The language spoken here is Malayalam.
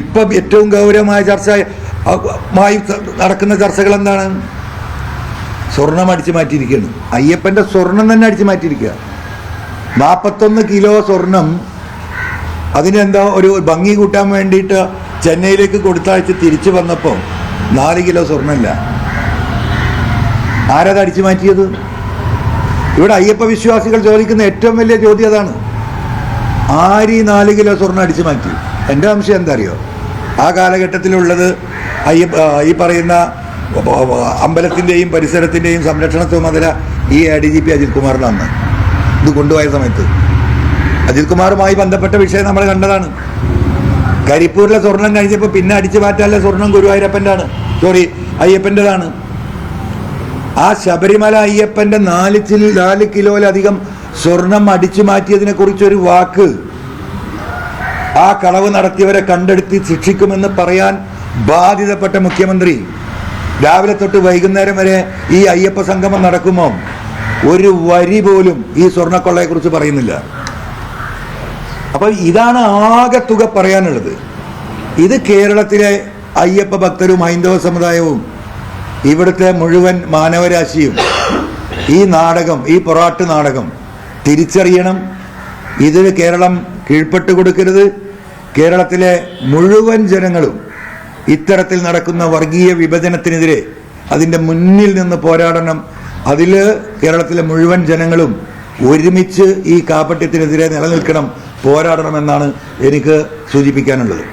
ഇപ്പം ഏറ്റവും ഗൗരവമായ ചർച്ച മായി നടക്കുന്ന ചർച്ചകൾ എന്താണ്? സ്വർണം അടിച്ചു മാറ്റിയിരിക്കുകയാണ്. അയ്യപ്പന്റെ സ്വർണം തന്നെ അടിച്ചു മാറ്റിയിരിക്കുക. നാൽപ്പത്തൊന്ന് കിലോ സ്വർണം അതിനെന്താ ഒരു ഭംഗി കൂട്ടാൻ വേണ്ടിയിട്ട് ചെന്നൈയിലേക്ക് കൊടുത്തയച്ച് തിരിച്ചു വന്നപ്പോൾ നാല് കിലോ സ്വർണമില്ല. ആരത് അടിച്ചു മാറ്റിയത്? ഇവിടെ അയ്യപ്പ വിശ്വാസികൾ ചോദിക്കുന്ന ഏറ്റവും വലിയ ചോദ്യം അതാണ്. ആര് നാല് കിലോ സ്വർണം അടിച്ചു മാറ്റി? എന്റെ സംശയം എന്താ അറിയോ ആ കാലഘട്ടത്തിലുള്ളത് ഈ പറയുന്ന അമ്പലത്തിന്റെയും പരിസരത്തിന്റെയും സംരക്ഷണ ചുമതല ഈ A D G P Ajith കുമാറിനാണ് ഇത് കൊണ്ടുപോയ സമയത്ത്. അജിത് കുമാറുമായി ബന്ധപ്പെട്ട വിഷയം നമ്മൾ കണ്ടതാണ്. കരിപ്പൂരിലെ സ്വർണം കഴിഞ്ഞപ്പോൾ പിന്നെ അടിച്ചു മാറ്റാനുള്ള സ്വർണം ഗുരുവായൂരപ്പന്റെ ആണ് സോറി അയ്യപ്പന്റെതാണ് ആ ശബരിമല അയ്യപ്പന്റെ നാല് നാല് കിലോയിലധികം സ്വർണം അടിച്ചു മാറ്റിയതിനെ കുറിച്ചൊരു വാക്ക് ആ കളവ് നടത്തിയവരെ കണ്ടെടുത്തി ശിക്ഷിക്കുമെന്ന് പറയാൻ ബാധിതപ്പെട്ട മുഖ്യമന്ത്രി. രാവിലെ തൊട്ട് വൈകുന്നേരം വരെ ഈ അയ്യപ്പ സംഗമം നടക്കുമോ? ഒരു വരി പോലും ഈ സ്വർണക്കൊള്ളയെക്കുറിച്ച് പറയുന്നില്ല. അപ്പൊ ഇതാണ് ആകെ തുക പറയാനുള്ളത്. ഇത് കേരളത്തിലെ അയ്യപ്പ ഭക്തരും ഹൈന്ദവ സമുദായവും ഇവിടുത്തെ മുഴുവൻ മാനവരാശിയും ഈ നാടകം ഈ പൊറാട്ട് നാടകം തിരിച്ചറിയണം. ഇതിന് കേരളം കീഴ്പ്പെട്ട് കൊടുക്കരുത്. കേരളത്തിലെ മുഴുവൻ ജനങ്ങളും ഇത്തരത്തിൽ നടക്കുന്ന വർഗീയ വിഭജനത്തിനെതിരെ അതിന്റെ മുന്നിൽ നിന്ന് പോരാടണം. അതിൽ കേരളത്തിലെ മുഴുവൻ ജനങ്ങളും ഒരുമിച്ച് ഈ കാപട്യത്തിനെതിരെ നിലനിൽക്കണം പോരാടണമെന്നാണ് എനിക്ക് സൂചിപ്പിക്കാനുള്ളത്.